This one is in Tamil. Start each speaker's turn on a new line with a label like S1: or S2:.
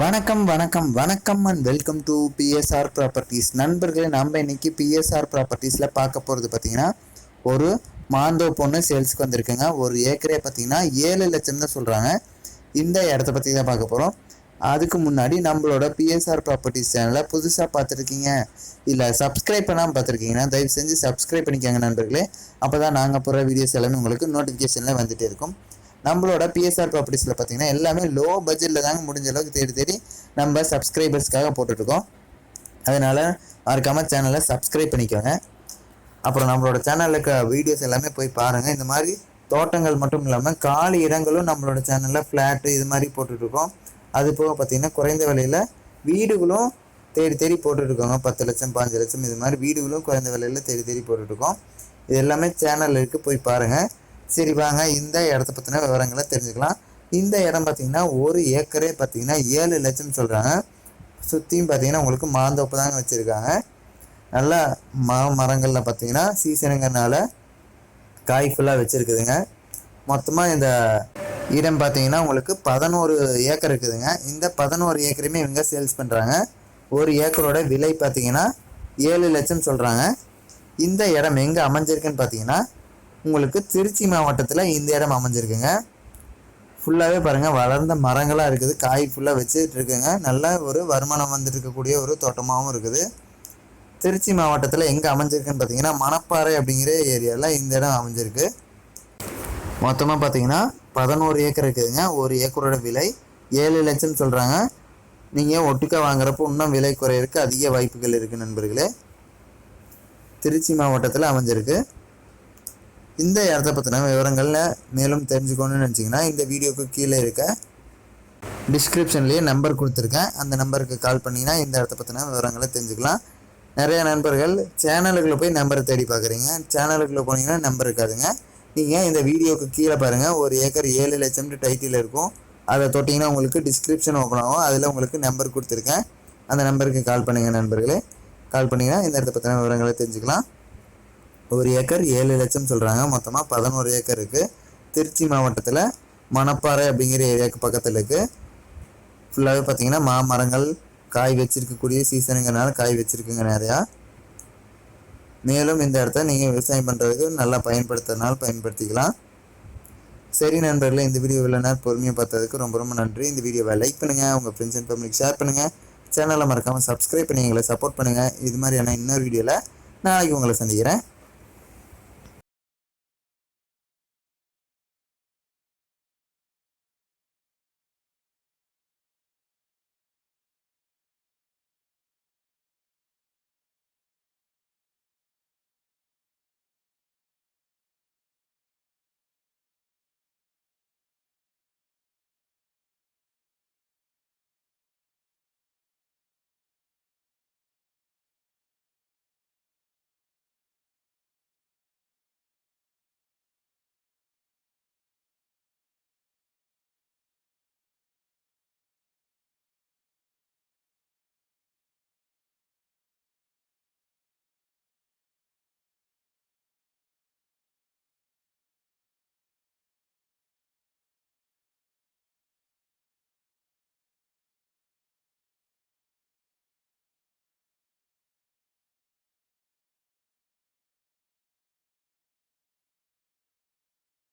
S1: வணக்கம் வணக்கம் வணக்கம் and welcome to BSR properties நண்பர்களே நம்ம இன்னைக்கு பிஎஸ்ஆர் ப்ராப்பர்ட்டிஸில் பார்க்க போகிறது பார்த்தீங்கன்னா ஒரு மாந்தோ பொண்ணு சேல்ஸுக்கு வந்திருக்குங்க. ஒரு ஏக்கரே பார்த்தீங்கன்னா ஏழு லட்சம் தான் சொல்கிறாங்க இந்த இடத்த பற்றி தான் பார்க்க போகிறோம் அதுக்கு முன்னாடி நம்மளோட பிஎஸ்ஆர் ப்ராப்பர்ட்டிஸ் சேனலை புதுசாக பார்த்துருக்கீங்க. இல்லை சப்ஸ்கிரைப் பண்ணாமல் பார்த்துருக்கீங்கன்னா தயவு செஞ்சு சப்ஸ்கிரைப் பண்ணிக்கோங்க நண்பர்களே. அப்போ தான் நாங்கள் போகிற வீடியோஸ் எல்லாமே உங்களுக்கு நோட்டிஃபிகேஷனில் வந்துகிட்டே இருக்கும். நம்மளோட பிஎஸ்ஆர் ப்ராப்பர்ட்டிஸில் பார்த்தீங்கன்னா எல்லாமே லோ பட்ஜெட்டில் தாங்க முடிஞ்ச அளவுக்கு தேடி தேடி நம்ம சப்ஸ்கிரைபர்ஸ்க்காக போட்டுட்ருக்கோம். அதனால் மறக்காமல் சேனலை சப்ஸ்கிரைப் பண்ணிக்கோங்க. அப்புறம் நம்மளோட சேனலில் இருக்க வீடியோஸ் எல்லாமே போய் பாருங்கள் இந்த மாதிரி தோட்டங்கள் மட்டும் இல்லாமல் காலி இடங்களும் நம்மளோட சேனலில் ஃப்ளாட்டு இது மாதிரி போட்டுட்ருக்கோம். அது போக பார்த்தீங்கன்னா குறைந்த விலையில் வீடுகளும் தேடி தேடி போட்டுட்ருக்கோங்க. பத்து லட்சம் பாஞ்சு லட்சம் இது மாதிரி வீடுகளும் குறைந்த விலையில் தேடி தேடி போட்டுட்ருக்கோம். இது எல்லாமே சேனலில் இருக்குது போய் பாருங்கள் சரி வாங்க. இந்த இடத்த பற்றின விவரங்களை தெரிஞ்சுக்கலாம். இந்த இடம் பார்த்தீங்கன்னா ஒரு ஏக்கரே பார்த்தீங்கன்னா ஏழு லட்சம் சொல்கிறாங்க சுற்றியும் பார்த்தீங்கன்னா உங்களுக்கு மாந்தோப்பு தாங்க வச்சுருக்காங்க. நல்லா மா மரங்களில் பார்த்தீங்கன்னா சீசனுங்கிறனால காய் ஃபுல்லாக வச்சுருக்குதுங்க. மொத்தமாக இந்த இடம் பார்த்தீங்கன்னா உங்களுக்கு பதினோரு ஏக்கர் இருக்குதுங்க. இந்த பதினோரு ஏக்கருமே இவங்க சேல்ஸ் பண்ணுறாங்க ஒரு ஏக்கரோட விலை பார்த்தீங்கன்னா ஏழு லட்சம் சொல்கிறாங்க இந்த இடம் எங்கே அமைஞ்சிருக்குன்னு பார்த்தீங்கன்னா உங்களுக்கு திருச்சி மாவட்டத்தில் இந்த இடம் அமைஞ்சிருக்குங்க. ஃபுல்லாகவே பாருங்கள் வளர்ந்த மரங்களாக இருக்குது. காய் ஃபுல்லாக வச்சுட்டு இருக்குங்க. நல்ல ஒரு வருமானம் வந்துட்டு இருக்கக்கூடிய ஒரு தோட்டமாகவும் இருக்குது. திருச்சி மாவட்டத்தில் எங்கே அமைஞ்சிருக்குன்னு பார்த்தீங்கன்னா மணப்பாறை அப்படிங்கிற ஏரியாவில் இந்த இடம் அமைஞ்சிருக்கு. மொத்தமாக பார்த்தீங்கன்னா பதினோரு ஏக்கர் இருக்குதுங்க. ஒரு ஏக்கரோட விலை ஏழு லட்சம் சொல்கிறாங்க நீங்கள் ஒட்டுக்கா வாங்குறப்போ இன்னும் விலை குறையிறதுக்கு அதிக வாய்ப்புகள் இருக்குது நண்பர்களே. திருச்சி மாவட்டத்தில் அமைஞ்சிருக்கு. இந்த இடத்த பற்றின விவரங்களில் மேலும் தெரிஞ்சுக்கணும்னு நினச்சிங்கன்னா இந்த வீடியோக்கு கீழே இருக்க டிஸ்கிரிப்ஷன்லேயே நம்பர் கொடுத்துருக்கேன். அந்த நம்பருக்கு கால் பண்ணிங்கன்னா இந்த இடத்த பற்றின விவரங்களை தெரிஞ்சுக்கலாம். நிறைய நண்பர்கள் சேனலுக்குள்ளே போய் நம்பரை தேடி பார்க்குறீங்க. சேனலுக்குள்ளே போனீங்கன்னா நம்பர் இருக்காதுங்க. நீங்கள் இந்த வீடியோக்கு கீழே பாருங்கள் ஒரு ஏக்கர் ஏழு லட்சம்ட்டு டைட்டில் இருக்கும். அதை தொட்டிங்கன்னா உங்களுக்கு டிஸ்கிரிப்ஷன் ஓப்பன் ஆகும். அதில் உங்களுக்கு நம்பர் கொடுத்துருக்கேன். அந்த நம்பருக்கு கால் பண்ணுங்கள் நண்பர்களே. கால் பண்ணிங்கன்னா இந்த இடத்த பற்றின விவரங்களை தெரிஞ்சுக்கலாம். ஒரு ஏக்கர் ஏழு லட்சம் சொல்கிறாங்க மொத்தமாக பதினோரு ஏக்கர் இருக்குது திருச்சி மாவட்டத்தில் மணப்பாறை அப்படிங்கிற ஏரியாவுக்கு பக்கத்தில் இருக்குது ஃபுல்லாகவே பார்த்தீங்கன்னா மாமரங்கள் காய் வச்சிருக்கக்கூடிய சீசனுங்கிறனால காய் வச்சுருக்குங்க நிறையா. மேலும் இந்த இடத்த நீங்கள் விவசாயம் பண்ணுறதுக்கு நல்லா பயன்படுத்துறதுனால பயன்படுத்திக்கலாம். சரி நண்பர்களே இந்த வீடியோ இவ்வளோ நேரம் பொறுமையாக பார்த்ததுக்கு ரொம்ப ரொம்ப நன்றி. இந்த வீடியோவை லைக் பண்ணுங்கள் உங்கள் ஃப்ரெண்ட்ஸ் அண்ட் ஃபேமிலிக்கு ஷேர் பண்ணுங்கள் சேனலை மறக்காமல் சப்ஸ்கிரைப் பண்ணி எங்களை சப்போர்ட் பண்ணுங்கள் இது மாதிரியான இன்னொரு வீடியோவில் நாளைக்கு உங்களை சந்திக்கிறேன்.